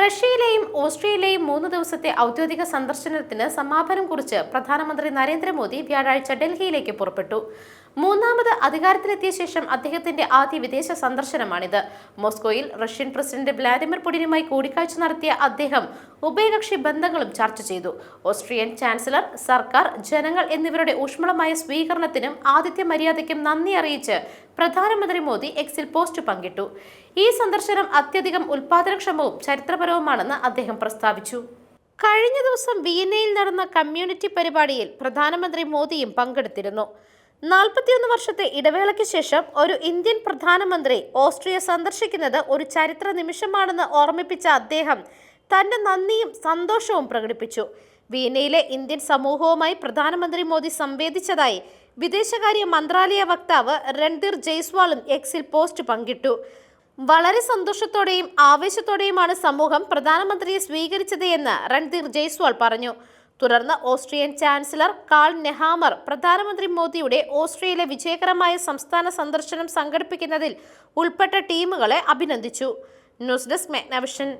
റഷ്യയിലെയും ഓസ്ട്രിയയിലെയും മൂന്ന് ദിവസത്തെ ഔദ്യോഗിക സന്ദർശനത്തിന് സമാപനം കുറിച്ച് പ്രധാനമന്ത്രി നരേന്ദ്രമോദി വ്യാഴാഴ്ച ഡൽഹിയിലേക്ക് പുറപ്പെട്ടു. മൂന്നാമത് അധികാരത്തിലെത്തിയ ശേഷം അദ്ദേഹത്തിന്റെ ആദ്യ വിദേശ സന്ദർശനമാണിത്. മോസ്കോയിൽ റഷ്യൻ പ്രസിഡന്റ് വ്ളാഡിമിർ പുടിനുമായി കൂടിക്കാഴ്ച നടത്തിയ അദ്ദേഹം ഉഭയകക്ഷി ബന്ധങ്ങളും ചർച്ച ചെയ്തു. ഓസ്ട്രിയൻ ചാൻസലർ സർക്കാർ ജനങ്ങൾ എന്നിവരുടെ ഊഷ്മളമായ സ്വീകരണത്തിനും ആതിഥ്യ മര്യാദയ്ക്കും നന്ദി അറിയിച്ച് പ്രധാനമന്ത്രി മോദി എക്സിൽ പോസ്റ്റ് പങ്കിട്ടു. ഈ സന്ദർശനം അത്യധികം ഉൽപാദനക്ഷമവും ചരിത്രപരവുമാണെന്ന് അദ്ദേഹം പ്രസ്താവിച്ചു. കഴിഞ്ഞ ദിവസം വിയന്നയിൽ നടന്ന കമ്മ്യൂണിറ്റി പരിപാടിയിൽ പ്രധാനമന്ത്രി മോദിയും പങ്കെടുത്തിരുന്നു. നാൽപ്പത്തിയൊന്ന് വർഷത്തെ ഇടവേളയ്ക്ക് ശേഷം ഒരു ഇന്ത്യൻ പ്രധാനമന്ത്രി ഓസ്ട്രിയ സന്ദർശിക്കുന്നത് ഒരു ചരിത്ര നിമിഷമാണെന്ന് ഓർമ്മിപ്പിച്ച അദ്ദേഹം തന്റെ നന്ദിയും സന്തോഷവും പ്രകടിപ്പിച്ചു. വിയന്നയിലെ ഇന്ത്യൻ സമൂഹവുമായി പ്രധാനമന്ത്രി മോദി സംവേദിച്ചതായി വിദേശകാര്യ മന്ത്രാലയ വക്താവ് രൺധീർ ജയ്സ്വാളും എക്സിൽ പോസ്റ്റ് പങ്കിട്ടു. വളരെ സന്തോഷത്തോടെയും ആവേശത്തോടെയുമാണ് സമൂഹം പ്രധാനമന്ത്രിയെ സ്വീകരിച്ചത് എന്ന് രൺധീർ ജയ്സ്വാൾ പറഞ്ഞു. തുടർന്ന് ഓസ്ട്രിയൻ ചാൻസലർ കാൾ നെഹാമർ പ്രധാനമന്ത്രി മോദിയുടെ ഓസ്ട്രിയയിലെ വിജയകരമായ സംസ്ഥാന സന്ദർശനം സംഘടിപ്പിക്കുന്നതിൽ ഉൾപ്പെട്ട ടീമുകളെ അഭിനന്ദിച്ചു. News desk മെഗ്നവിഷൻ.